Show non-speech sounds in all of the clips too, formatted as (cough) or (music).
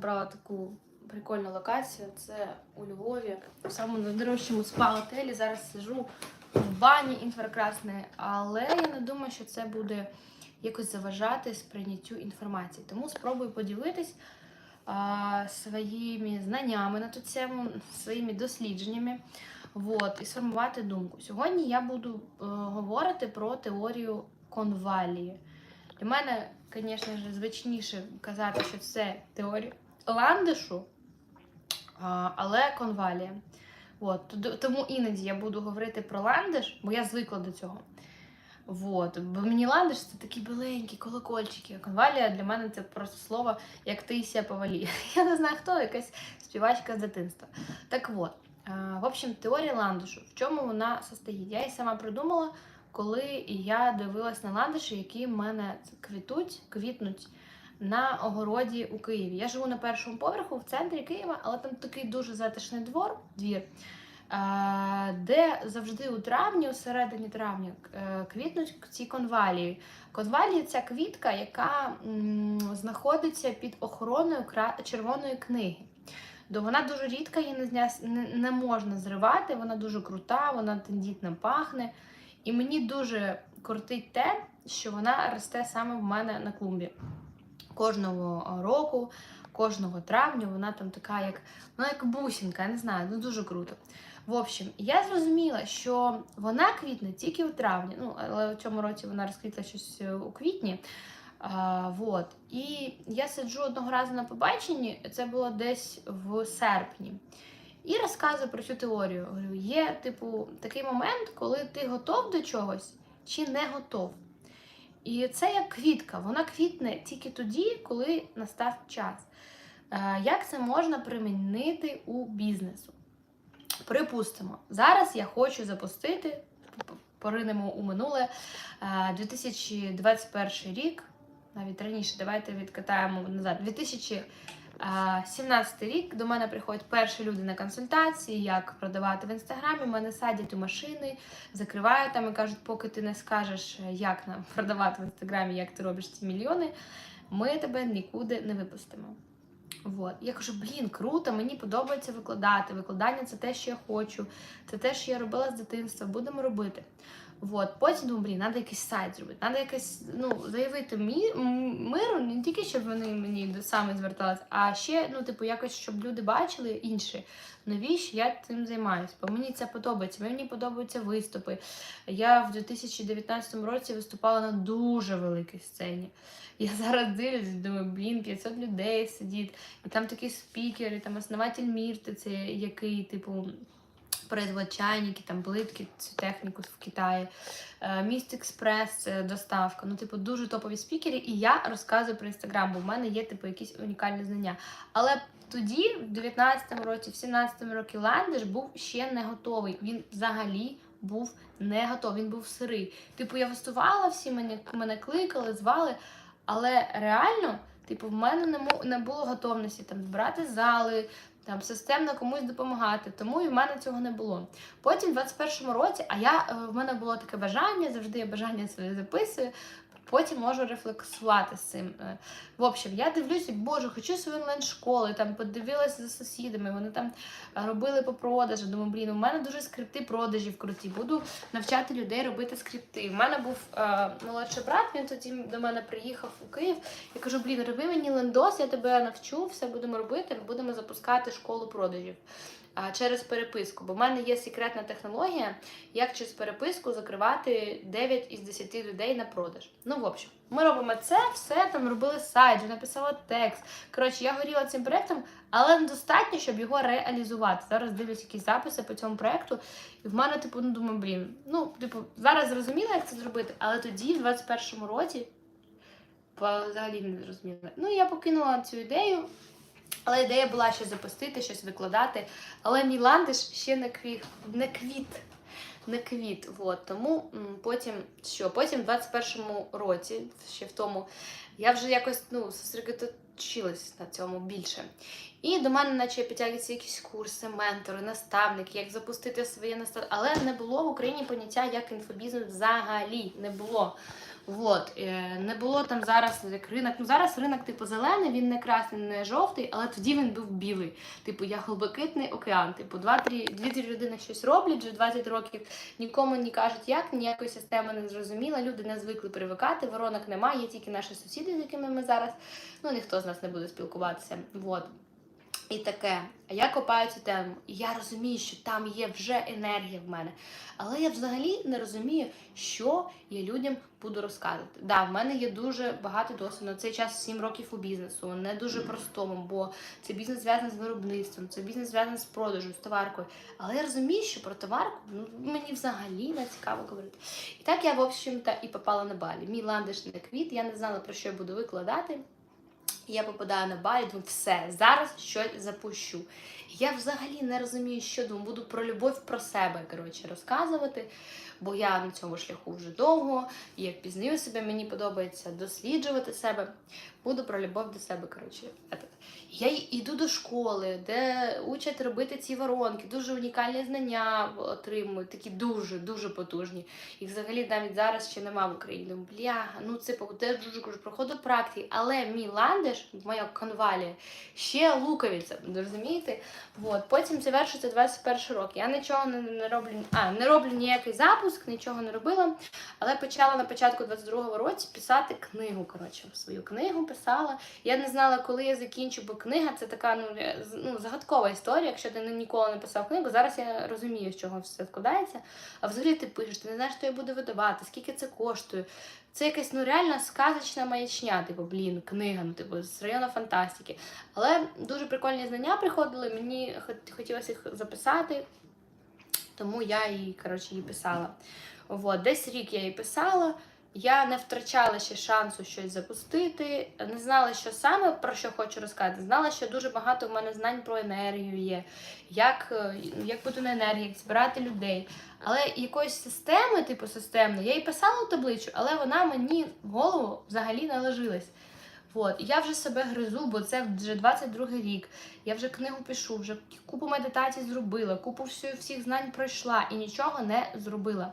обрала таку прикольну локацію. Це у Львові, в самому найдорожчому спа-готелі. Зараз сижу в бані інфракрасної, але я не думаю, що це буде якось заважати сприйняттю інформації. Тому спробую поділитись а, своїми знаннями на ту тему, своїми дослідженнями. Вот, і сформувати думку. Сьогодні я буду е, говорити про теорію конвалії. Для мене, звісно звичніше казати, що це теорія ландишу, але конвалія. От, тому іноді я буду говорити про ландиш, бо я звикла до цього. Вот. Бо мені ландиш це такі біленькі колокольчики. Конвалія для мене це просто слово, як Таїсія Повалі. (laughs) Я не знаю хто, якась співачка з дитинства. Так от, в общем, теорія ландишу. В чому вона состоїть? Я її сама придумала, коли я дивилась на ландиші, які в мене квітуть, квітнуть на огороді у Києві. Я живу на першому поверху в центрі Києва, але там такий дуже затишний двор, двір, е, де завжди у травні, у середині травня, е, квітнуть ці конвалії. Конвалії це квітка, яка знаходиться під охороною червоної книги. До вона дуже рідка, її не, можна зривати, вона дуже крута, вона тендітно пахне. І мені дуже крутить те, що вона росте саме в мене на клумбі. Кожного року, кожного травня вона там така, як вона як бусинка, я не знаю, ну дуже круто. В общем, я зрозуміла, що вона квітне тільки у травні, ну, але у цьому році вона розквітла щось е, у квітні. А, вот. І я сиджу одного разу на побаченні, це було десь в серпні. І розказую про цю теорію. Говорю, є, типу, такий момент, коли ти готов до чогось чи не готов. І це як квітка, вона квітне тільки тоді, коли настав час. Е, Як це можна примінити у бізнесу? Припустимо, зараз я хочу запустити, поринемо у минуле е, 2021 рік, навіть раніше, давайте відкатаємо назад. 2017 рік до мене приходять перші люди на консультації, як продавати в інстаграмі. Мене садять у машини, закривають там і кажуть, поки ти не скажеш, як нам продавати в інстаграмі, як ти робиш ці мільйони, ми тебе нікуди не випустимо. Вот. Я кажу, блін, круто, мені подобається викладати. Викладання це те, що я хочу, це те, що я робила з дитинства, будемо робити. Вот. Потім думаю, блін, треба якийсь сайт зробити, треба якось ну, заявити мі- миру, не тільки щоб вони мені саме зверталися, а ще, ну, типу, якось, щоб люди бачили інші, навіщо я цим займаюся. Бо мені це подобається. Мені подобаються виступи. Я в 2019 році виступала на дуже великій сцені. Я зараз дивлюсь, думаю, блін, 500 людей сидить, і там такі спікери, там основатель Мірти, це який, типу, производить чайники, там плитки, цю техніку в Китаї. Е, Міст Експрес, доставка. Ну, типу, дуже топові спікери, і я розказую про інстаграм, бо в мене є типу якісь унікальні знання. Але тоді, в 19-му році, в 17-му році, ландиш був ще не готовий. Він взагалі був не готовий, він був сирий. Типу, я виступала, всі мене, мене кликали, звали, але реально. Типу, в мене не, не було готовності там збирати зали, там системно комусь допомагати, тому і в мене цього не було. Потім, в 21-му році, а я е, в мене було таке бажання, завжди я бажання своє записую. Потім можу рефлексувати з цим. Е, В общем, я дивлюся, боже, хочу свою онлайн-школу, там подивилася за сусідами, вони там е, робили по продажу. Думаю, блін, у мене дуже скрипти продажів круті. Буду навчати людей робити скрипти. У мене був е, молодший брат, він тоді до мене приїхав у Київ. Я кажу, блін, роби мені лендос, я тебе навчу, все будемо робити, будемо запускати школу продажів. Через переписку, бо в мене є секретна технологія, як через переписку закривати 9 із 10 людей на продаж. Ну, в общем, ми робимо це, все там робили сайт, написала текст. Коротше, я горіла цим проектом, але недостатньо, щоб його реалізувати. Зараз дивлюсь якісь записи по цьому проекту, і в мене, типу, ну думаю, блін, ну, типу, зараз зрозуміла, як це зробити, але тоді, в 21-му році, взагалі не зрозуміла. Ну, я покинула цю ідею. Але ідея була щось запустити, щось викладати. Але мій ландиш ще не квіт, не квіт. Не квіт. От. Тому потім що? Потім в 21-му році, ще в тому, я вже якось ну, зосередоточилась на цьому більше. І до мене, наче підтягуються якісь курси, ментори, наставники, як запустити своє наставлення. Але не було в Україні поняття як інфобізнес взагалі не було. Вот, е, не було там зараз як ринок. Ну зараз ринок типу зелений, він не красний, не жовтий, але тоді він був білий. Типу, я глибокитний океан. Типу, два-три дві-три людини щось роблять вже 20 років. Нікому не кажуть, як ніякої системи не зрозуміла. Люди не звикли привикати. Воронок немає, є тільки наші сусіди, з якими ми зараз. Ну ніхто з нас не буде спілкуватися. Вот. І таке. А я копаю цю тему, і я розумію, що там є вже енергія в мене. Але я взагалі не розумію, що я людям буду розказувати. Да, в мене є дуже багато досвіду. На цей час 7 років у бізнесу, не дуже простому, бо це бізнес зв'язаний з виробництвом, це бізнес зв'язаний з продажем, з товаркою. Але я розумію, що про товарку ну, мені взагалі не цікаво говорити. І так я, в общем-то, і попала на балі. Мій ландиш не квіт, я не знала, про що я буду викладати. Я попадаю на балі, думаю, все, зараз щось запущу. І Я взагалі не розумію, що думаю, буду про любов про себе коротше, розказувати, бо я на цьому шляху вже довго, і я пізнаю себе, мені подобається досліджувати себе. Буду про любов до себе. коротше. Я йду до школи, де учать робити ці воронки, дуже унікальні знання отримую, такі дуже, дуже потужні. Їх взагалі навіть зараз ще нема в Україні. Думаю, Бляга, ну це теж дуже кажу, проходу практики. Але мій ландиш, моя конвалія, ще луковиця, розумієте? От. Потім завершується 21 рок. Я нічого не, не роблю, а не роблю ніякий запуск, нічого не робила. Але почала на початку 22-го році писати книгу. Коротше, свою книгу писала. Я не знала, коли я закінчу, бо книга це така ну, ну, загадкова історія. Якщо ти ніколи не писав книгу, зараз я розумію, з чого все складається. А взагалі ти пишеш, ти не знаєш, що я буду видавати, скільки це коштує. Це якась ну реально сказочна маячня, типу, блін, книга, ну типу з району фантастики. Але дуже прикольні знання приходили, мені хотілося їх записати, тому я її, коротше, її писала. От, десь рік я її писала. Я не втрачала ще шансу щось запустити, не знала, що саме про що хочу розказати. Знала, що дуже багато в мене знань про енергію є, як, е, як бути на енергії, як збирати людей. Але якоїсь системи, типу системної, я їй писала у табличку, але вона мені в голову взагалі не ложилась. От, я вже себе гризу, бо це вже 22 рік. Я вже книгу пишу, вже купу медитацій зробила, купу всіх знань пройшла і нічого не зробила.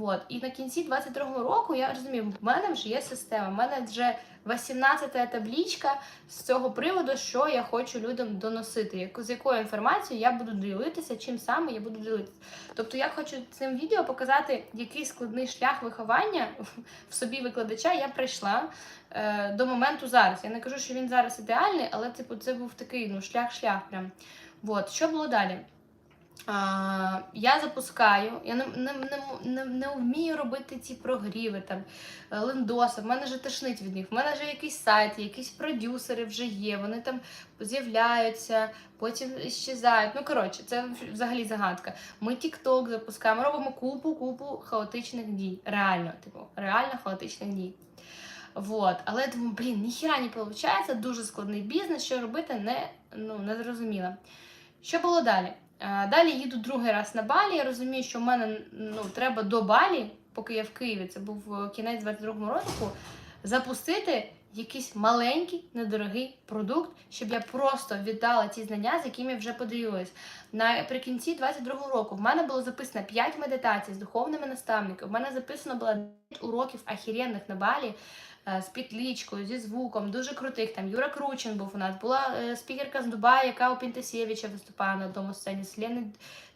От. І на кінці 22-го року я розумію, в мене вже є система, в мене вже 18-та таблічка з цього приводу, що я хочу людям доносити, з якою інформацією я буду ділитися, чим саме я буду ділитися. Тобто я хочу цим відео показати, який складний шлях виховання (laughs) в собі викладача я прийшла е, до моменту зараз. Я не кажу, що він зараз ідеальний, але типу, це був такий ну, шлях-шлях. Прям. Вот. Що було далі? А, я запускаю, я не, не, не, не, вмію робити ці прогріви, там, е, лендоси, в мене вже тошнить від них, в мене вже якісь сайти, якісь продюсери вже є, вони там з'являються, потім щезають. Ну, коротше, це взагалі загадка. Ми TikTok запускаємо, робимо купу, купу хаотичних дій. Реально, типу, реально хаотичних дій. Вот. Але я думаю, блін, ніхіра не виходить, дуже складний бізнес, що робити, не, ну, не зрозуміла. Що було далі? Е, Далі їду другий раз на Балі. Я розумію, що в мене ну, треба до Балі, поки я в Києві, це був е, кінець 22-го року, запустити якийсь маленький, недорогий продукт, щоб я просто віддала ті знання, з якими я вже поділилась. Наприкінці 22-го року в мене було записано 5 медитацій з духовними наставниками. В мене записано було 10 уроків ахіренних на Балі. Е, З підлічкою, зі звуком, дуже крутих. Там Юра Кручин був у нас. Була е, спікерка з Дубаю, яка у Пінтасєвича виступає на одному сцені.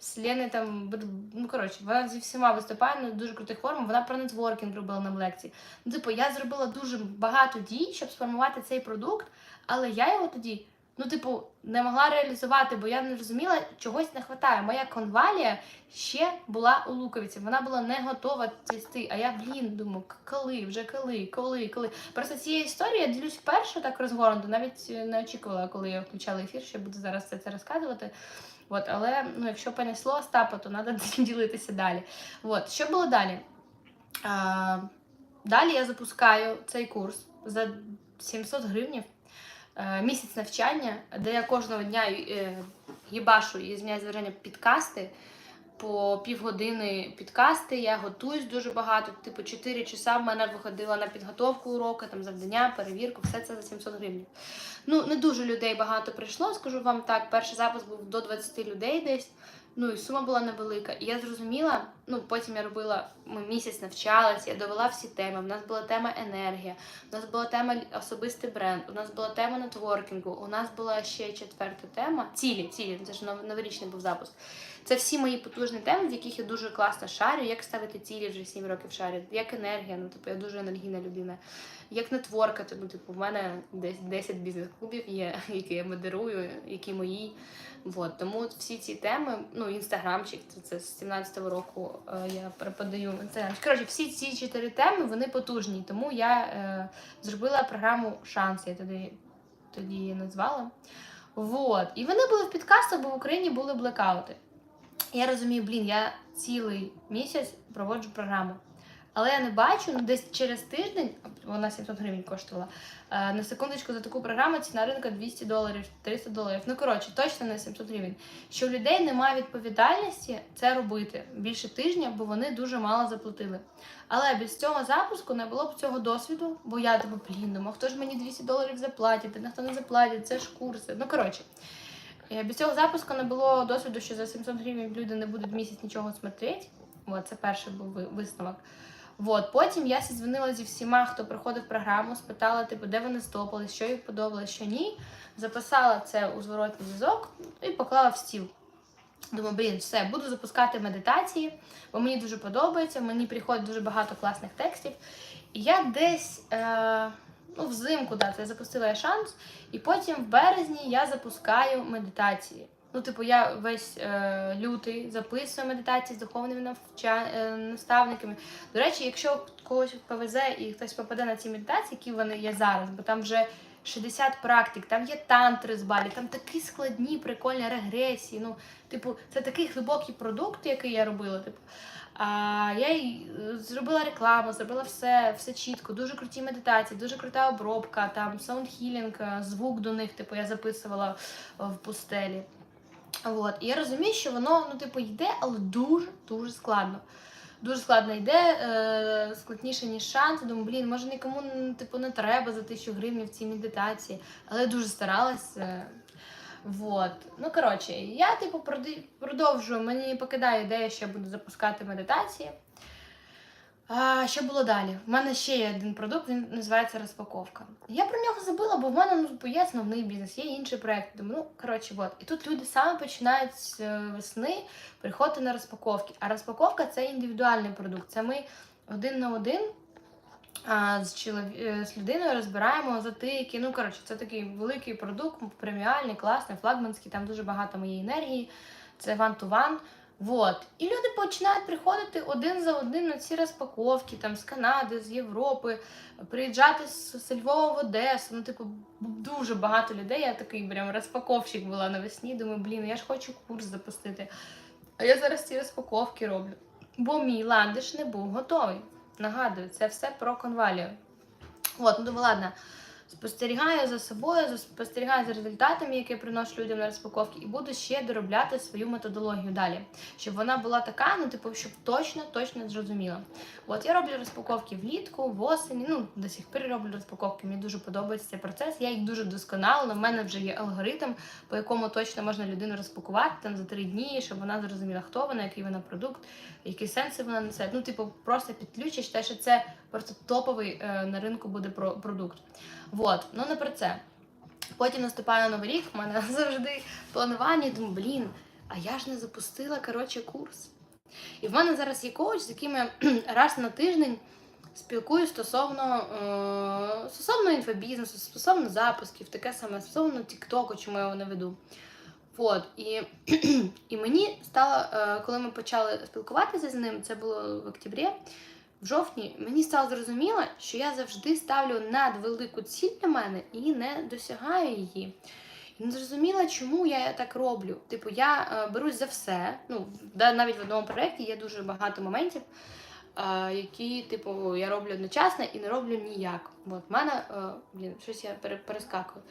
З Лени там, ну коротше, вона зі всіма виступає на дуже крутих формах. Вона про нетворкінг робила нам лекції. Ну, типу, я зробила дуже багато дій, щоб сформувати цей продукт, але я його тоді, ну, типу, не могла реалізувати, бо я не розуміла, чогось не вистачає. Моя конвалія ще була у луковиці, вона була не готова цвісти. А я, блін, думаю, коли, вже коли, коли, коли. Просто цією історією я ділюсь вперше так розгорнуто, навіть е, не очікувала, коли я включала ефір, що я буду зараз все це розказувати. От, але ну, якщо понесло Остапа, то треба (laughs) ділитися далі. От, що було далі? А, далі я запускаю цей курс за 700 гривнів. Е, Місяць навчання, де я кожного дня е, їбашу і зміняю зважання підкасти. По півгодини підкасти, я готуюсь дуже багато. Типу 4 часа в мене виходило на підготовку уроку, там завдання, перевірку, все це за 700 гривень. Ну, не дуже людей багато прийшло, скажу вам так. Перший запуск був до 20 людей десь. Ну і сума була невелика. І я зрозуміла, ну потім я робила, ми місяць навчалася, я довела всі теми. У нас була тема енергія, у нас була тема особистий бренд, у нас була тема нетворкінгу, у нас була ще четверта тема. Цілі, цілі, це ж нов- новорічний був запуск. Це всі мої потужні теми, в яких я дуже класно шарю, як ставити цілі вже 7 років шарю, як енергія, ну типу я дуже енергійна людина. Як нетворкати, ну типу, в мене десь 10 бізнес-клубів є, (laughs) які я модерую, які мої. Вот, тому всі ці теми, ну, інстаграмчик, це, з 17-го року е, я преподаю інстаграмчик. Коротше, всі ці чотири теми вони потужні. Тому я е, зробила програму Шанс, я тоді, тоді її назвала. Вот. І вони були в підкастах, бо в Україні були блекаути. Я розумію, блін, я цілий місяць проводжу програму. Але я не бачу, ну десь через тиждень, вона 700 гривень коштувала. е, На секундочку за таку програму ціна ринку 200 доларів, 300 доларів. Ну коротше, точно не 700 гривень. Що у людей немає відповідальності це робити більше тижня, бо вони дуже мало заплатили. Але без цього запуску не було б цього досвіду, бо я типу, блін, ну хто ж мені 200 доларів заплатить, ніхто не заплатить, це ж курси. Ну коротше. Е, Без цього запуску не було досвіду, що за 700 гривень люди не будуть місяць нічого смотреть. От, це перший був висновок. От, потім я зідзвонила зі всіма, хто приходив в програму, спитала, типу, де вони стопились, що їм подобалось, що ні. Записала це у зворотний зв'язок і поклала в стіл. Думаю, блін, все, буду запускати медитації, бо мені дуже подобається, мені приходить дуже багато класних текстів. І я десь е, ну, взимку да, це запустила я шанс, і потім в березні я запускаю медитації. Ну, типу, я весь е, лютий записую медитації з духовними навча... е, наставниками. До речі, якщо когось повезе і хтось попаде на ці медитації, які вони є зараз, бо там вже 60 практик, там є тантри з балі, там такі складні, прикольні регресії. Ну, типу, це такий глибокий продукт, який я робила. Типу. А я й е, зробила рекламу, зробила все, все чітко, дуже круті медитації, дуже крута обробка, там саундхілінг, е, звук до них, типу, я записувала е, в пустелі. От. І я розумію, що воно ну, типу, йде, але дуже дуже складно. Дуже складно йде, складніше, ніж шанс. Думаю, блін, може нікому типу, не треба за тисячу гривень в цій медитації. Але я дуже старалась. Вот. Ну, коротше, я типу продовжую, мені покидає ідея, що я буду запускати медитації. А, що було далі? У мене ще є один продукт, він називається розпаковка. Я про нього забула, бо в мене ну, типу, є основний бізнес, є інший проект. Думаю, ну коротше, от. І тут люди саме починають з е, весни приходити на розпаковки. А розпаковка це індивідуальний продукт. Це ми один на один з, чолові... е, з людиною розбираємо затики. Ну, коротше, це такий великий продукт, преміальний, класний, флагманський, там дуже багато моєї енергії. Це one-to-one. Вот. І люди починають приходити один за один на ці розпаковки, там з Канади, з Європи, приїжджати з, з Львова в Одесу. Ну, типу, дуже багато людей. Я такий прям розпаковщик була навесні. Думаю, блін, я ж хочу курс запустити. А я зараз ці розпаковки роблю. Бо мій ландиш не був готовий. Нагадую, це все про конвалію. От, ну думаю, ладно. Спостерігаю за собою, спостерігаю за результатами, які я приношу людям на розпаковки, і буду ще доробляти свою методологію далі, щоб вона була така, ну типу, щоб точно, точно зрозуміла. От я роблю розпаковки влітку, в осені, ну до сих пір роблю розпаковки. Мені дуже подобається цей процес. Я їх дуже досконала. В мене вже є алгоритм, по якому точно можна людину розпакувати там за три дні, щоб вона зрозуміла, хто вона, який вона продукт, які сенси вона несе. Ну, типу, просто підключиш те, що це просто топовий е, на ринку буде про- продукт. Вот, ну не про це. Потім наступає новий рік, в мене (laughs) завжди планування, думаю, блін, а я ж не запустила коротше курс. І в мене зараз є коуч, з яким я (clears throat) раз на тиждень спілкуюсь стосовно, е, стосовно інфобізнесу, стосовно запусків, таке саме, стосовно Тіктоку, чому я його не веду. От, і, (clears throat) і мені стало, е, коли ми почали спілкуватися з ним, це було в октябрі, в жовтні, мені стало зрозуміло, що я завжди ставлю надвелику ціль для мене і не досягаю її. Не зрозуміла, чому я так роблю. Типу, я е, берусь за все. Ну, навіть в одному проєкті є дуже багато моментів, е, які, типу, я роблю одночасно і не роблю ніяк. От, в мене, е, блін, щось я перескакую.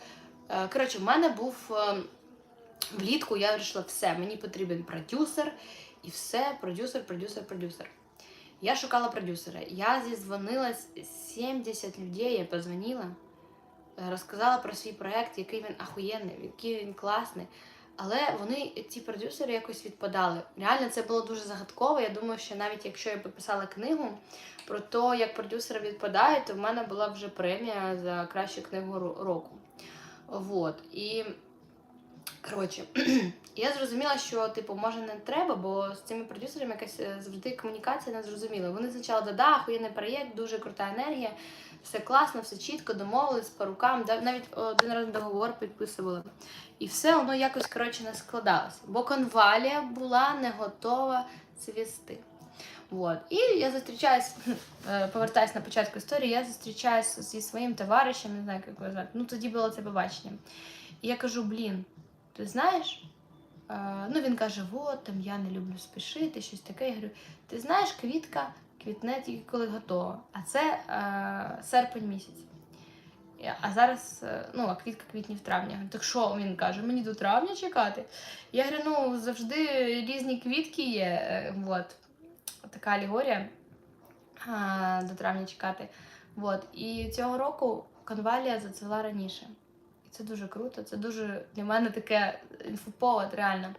Е, коротше, в мене був е, влітку, я вирішила, все, мені потрібен продюсер, і все, продюсер, продюсер, продюсер. Я шукала продюсера. Я зізвонилась 70 людей, я позвонила, е, розказала про свій проект, який він ахуєнний, який він класний. Але вони, ці продюсери, якось відпадали. Реально, це було дуже загадково. Я думаю, що навіть якщо я писала книгу про те, як продюсери відпадають, то в мене була вже премія за кращу книгу року. Вот. І коротше, (clears throat) я зрозуміла, що типу, може не треба, бо з цими продюсерами якась е, завжди комунікація не зрозуміла. Вони спочатку да, охуєнний проєкт, дуже крута енергія, все класно, все чітко, домовились по рукам, навіть один раз договор підписували. І все воно якось коротше не складалося. Бо конвалія була не готова цвісти. Вот. І я зустрічаюсь, (laughs) е, повертаюсь на початку історії, я зустрічаюся зі своїм товаришем, не знаю, як його звати. Ну тоді було це побачення. І я кажу: блін, ти знаєш? Е, ну він каже: от там я не люблю спішити, щось таке. Я говорю, ти знаєш, квітка квітне тільки коли готова. А це е, серпень місяць. А зараз, е, ну, а квітка квітні в травні. Я говорю, так що він каже, мені до травня чекати. Я говорю, ну завжди різні квітки є. е, Вот. Така алегорія до травня чекати. Вот. І цього року конвалія зацвела раніше. Це дуже круто, це дуже для мене таке інфоповод, реально.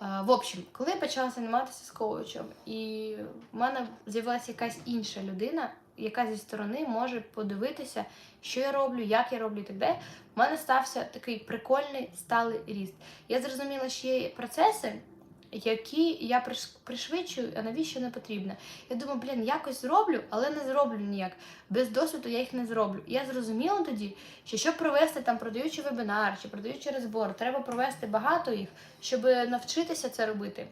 В общем, коли я почала займатися з коучем, і в мене з'явилася якась інша людина, яка зі сторони може подивитися, що я роблю, як я роблю і так далі. У мене стався такий прикольний сталий ріст. Я зрозуміла, що є процеси, які я приш- пришвидшую, а навіщо не потрібно. Я думаю, блін, якось зроблю, але не зроблю ніяк. Без досвіду я їх не зроблю. Я зрозуміла тоді, що щоб провести там продаючи вебінар чи продаючи розбор, треба провести багато їх, щоб навчитися це робити.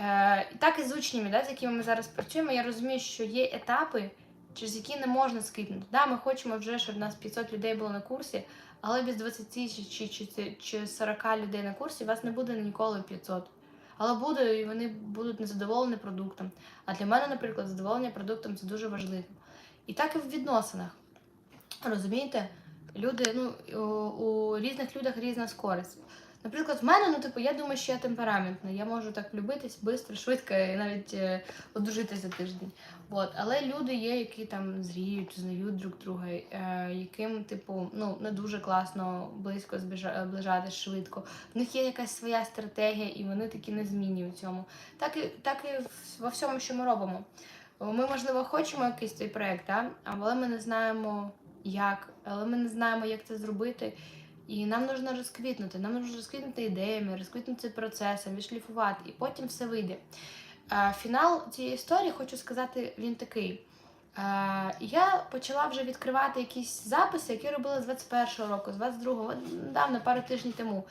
Е, так і з учнями, да, з якими ми зараз працюємо, я розумію, що є етапи, через які не можна скипнути. Да, ми хочемо вже, щоб в нас 500 людей було на курсі, але без 20 чи, чи, чи, чи 40 людей на курсі у вас не буде ніколи 500. Але буде, і вони будуть незадоволені продуктом. А для мене, наприклад, задоволення продуктом це дуже важливо. І так і в відносинах. Розумієте? Люди, ну, у, у різних людях різна скорість. Наприклад, в мене, ну, типу, я думаю, що я темпераментна. Я можу так влюбитись швидко, швидко і навіть е, одружитись за тиждень. От. Але люди є, які там зріють, знають друг друга, е, яким, типу, ну, не дуже класно близько збіжа- ближати швидко. В них є якась своя стратегія, і вони такі незмінні у цьому. Так і, так і во всьому, що ми робимо. Ми, можливо, хочемо якийсь цей проєкт, да? але ми не знаємо як, але ми не знаємо, як це зробити. І нам потрібно розквітнути. Нам потрібно розквітнути ідеями, розквітнути процесом, відшліфувати, і потім все вийде. Е, Фінал цієї історії, хочу сказати, він такий. Е, Я почала вже відкривати якісь записи, які робила з 21-го року, з 22-го, недавно, пару тижнів тому.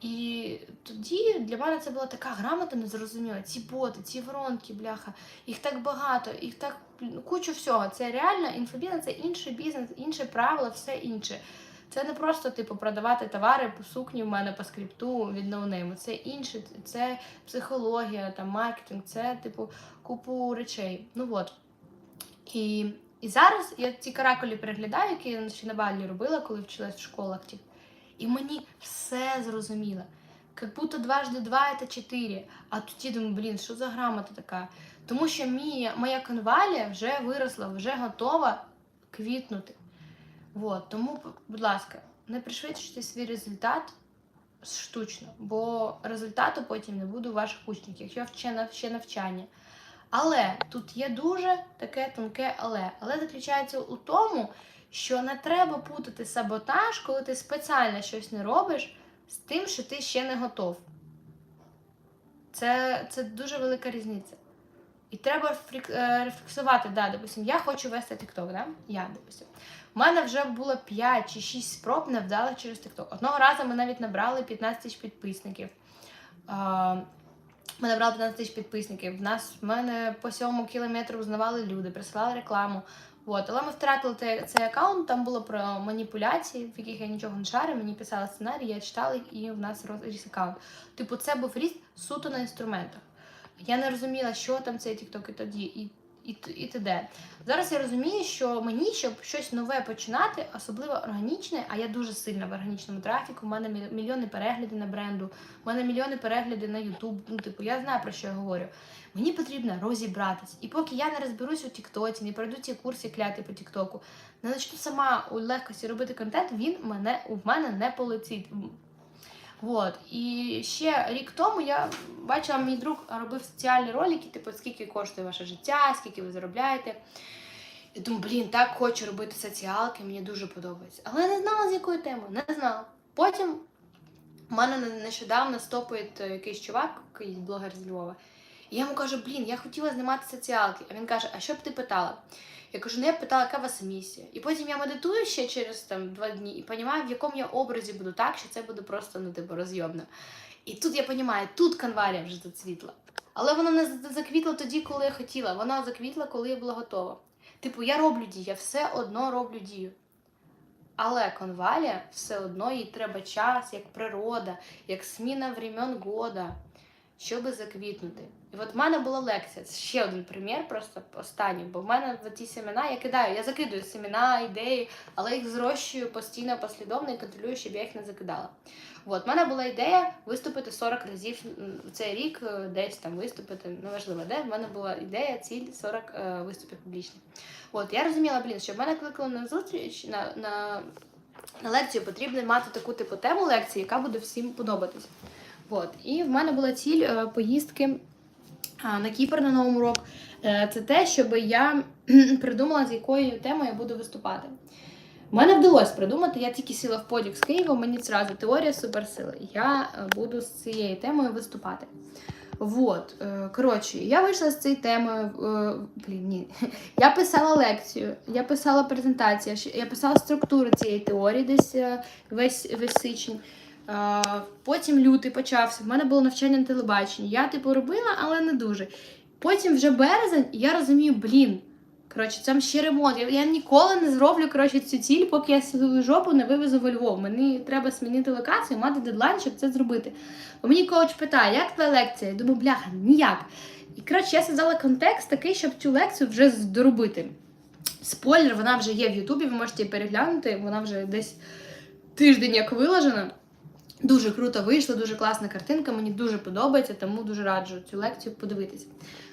І тоді для мене це була така грамота незрозуміла. Ці боти, ці воронки, бляха, їх так багато, їх так блін, кучу всього. Це реально інфобізнес, це інший бізнес, інше правило, все інше. Це не просто типу продавати товари по сукні в мене по скрипту від ноунейму. Це інше, це психологія, там маркетинг, це типу купу речей. Ну от. І, і зараз я ці каракулі переглядаю, які я ще на балі робила, коли вчилась в школах. Типу, і мені все зрозуміло. Как будто дважды два это чотири. А тоді думаю, блін, що за грамота така? Тому що мій, моя конвалія вже виросла, вже готова квітнути. Вот. Тому, будь ласка, не пришвидшуйте свій результат штучно, бо результату потім не буде у ваших учнів, якщо ще навчання. Але тут є дуже таке тонке але. Але заключається у тому, що не треба путати саботаж, коли ти спеціально щось не робиш, з тим, що ти ще не готов. Це, це дуже велика різниця. І треба е, рефлексувати, да, допустим, я хочу вести TikTok, да? Я, допустим. У мене вже було 5 чи 6 спроб невдалих через TikTok. Одного разу ми навіть набрали 15 тисяч підписників. Ми набрали 15 тисяч підписників. В нас в мене по сьомому кілометру узнавали люди, присилали рекламу. От, але ми втратили цей аккаунт, там було про маніпуляції, в яких я нічого не шарю, мені писали сценарій, я читала і в нас ріс аккаунт. Типу, це був ріст суто на інструментах. Я не розуміла, що там цей TikTok і тоді, і, і, і т.д. Зараз я розумію, що мені, щоб щось нове починати, особливо органічне, а я дуже сильна в органічному трафіку. У мене мі- мільйони переглядів на бренду, у мене мільйони переглядів на YouTube. Ну, типу, я знаю про що я говорю. Мені потрібно розібратись. І поки я не розберусь у Тіктоці, не пройду ці курси кляти по Тіктоку, не почну сама у легкості робити контент, він мене у мене не полетить. Вот. І ще рік тому я бачила, мій друг робив соціальні ролики, типу, скільки коштує ваше життя, скільки ви заробляєте. Я думаю, блін, так хочу робити соціалки, мені дуже подобається. Але я не знала, з якою темою, не знала. Потім у мене нещодавно стопить е, якийсь чувак, якийсь блогер з Львова. І я йому кажу, блін, я хотіла знімати соціалки. А він каже, а що б ти питала? Я кажу, ну я б питала, яка у вас місія. І потім я медитую ще через там два дні і розумію, в якому я образі буду так, що це буде просто ну, типу, розйобно. І тут я розумію, тут канвалія вже зацвітла. Але вона не заквітла тоді, коли я хотіла. Вона заквітла, коли я була готова. Типу, я роблю дію, я все одно роблю дію. Але конвалія все одно їй треба час, як природа, як зміна времен года, щоб заквітнути. І от в мене була лекція. Це ще один примір, просто останній. Бо в мене в ті семена я кидаю, я закидую семена, ідеї, але їх зрощую постійно, послідовно і контролюю, щоб я їх не закидала. От, в мене була ідея виступити 40 разів в цей рік, е, десь там виступити, неважливо де. В мене була ідея, ціль 40 е, виступів публічних. От, я розуміла, блін, щоб мене кликали на зустріч на, на, на лекцію, потрібно мати таку типу тему лекції, яка буде всім подобатись. От. І в мене була ціль е, поїздки а, на Кіпр на Новому рок. Е, це те, щоб я (clears throat) придумала, з якою темою я буду виступати. Мене вдалося придумати, я тільки сіла в подік з Києва, мені зразу теорія суперсили. Я е, буду з цією темою виступати. Вот, е, коротше, я вийшла з цією темою. е, Блін, ні. (laughs) Я писала лекцію, я писала презентацію, я писала структуру цієї теорії десь е, весь, весь січень. Потім лютий почався. В мене було навчання на телебаченні. Я типу робила, але не дуже. Потім вже березень, і я розумію, блін. Коротше, там ще ремонт. Я, я ніколи не зроблю коротше, цю ціль, поки я свою жопу не вивезу во Львов. Мені треба змінити локацію, мати дедлайн, щоб це зробити. Бо мені коуч питає, як твоя лекція? Я думаю, бляха, ніяк. І коротше, я сказала контекст такий, щоб цю лекцію вже доробити. Спойлер, вона вже є в Ютубі, ви можете її переглянути, вона вже десь тиждень як виложена. Дуже круто вийшло, дуже класна картинка, мені дуже подобається, тому дуже раджу цю лекцію подивитися.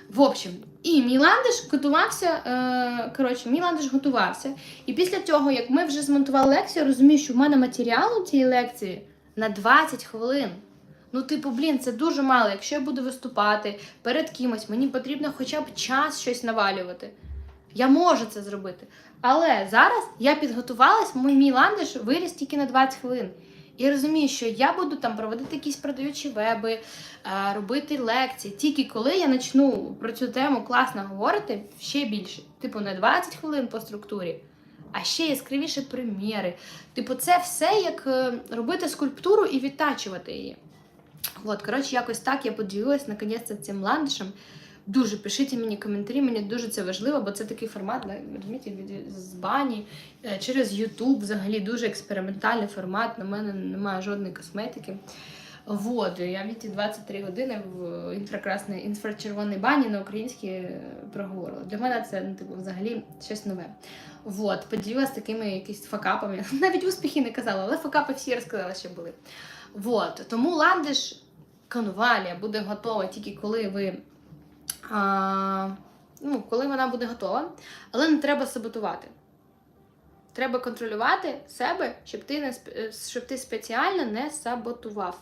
В общем, і мій ландиш готувався. Е, коротше, мій ландиш готувався. І після цього, як ми вже змонтували лекцію, я розумію, що в мене матеріалу цієї лекції на 20 хвилин. Ну, типу, блін, це дуже мало. Якщо я буду виступати перед кимось, мені потрібно хоча б час щось навалювати. Я можу це зробити. Але зараз я підготувалась, мій ландиш виріс тільки на 20 хвилин. І розумію, що я буду там проводити якісь продаючі веби, е, робити лекції, тільки коли я почну про цю тему класно говорити ще більше. Типу, не 20 хвилин по структурі, а ще яскравіші приміри. Типу, це все як е, робити скульптуру і відтачувати її. От, коротше, якось так я поділилась наконець цим ландишем. Дуже пишіть мені коментарі, мені дуже це важливо, бо це такий формат, розумієте, від- з бані е, через YouTube взагалі дуже експериментальний формат. На мене немає жодної косметики. Вот, я від ті 23 години в інфракрасній інфрачервоній бані на українській е, проговорила. Для мене це ну, типу, взагалі щось нове. Вот, поділилась такими якісь факапами. (laughs) Навіть успіхи не казала, але факапи всі розказала, що були. Вот, тому ландиш конвалія буде готова тільки коли ви. А, ну, коли вона буде готова, але не треба саботувати. Треба контролювати себе, щоб ти не е, щоб ти спеціально не саботував.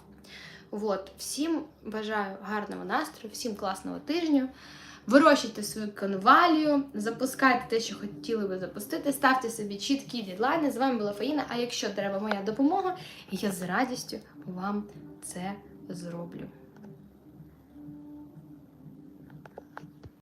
От. Всім бажаю гарного настрою, всім класного тижня. Вирощуйте свою конвалію, запускайте те, що хотіли ви запустити, ставте собі чіткі дедлайни. З вами була Фаїна. А якщо треба моя допомога, я з радістю вам це зроблю.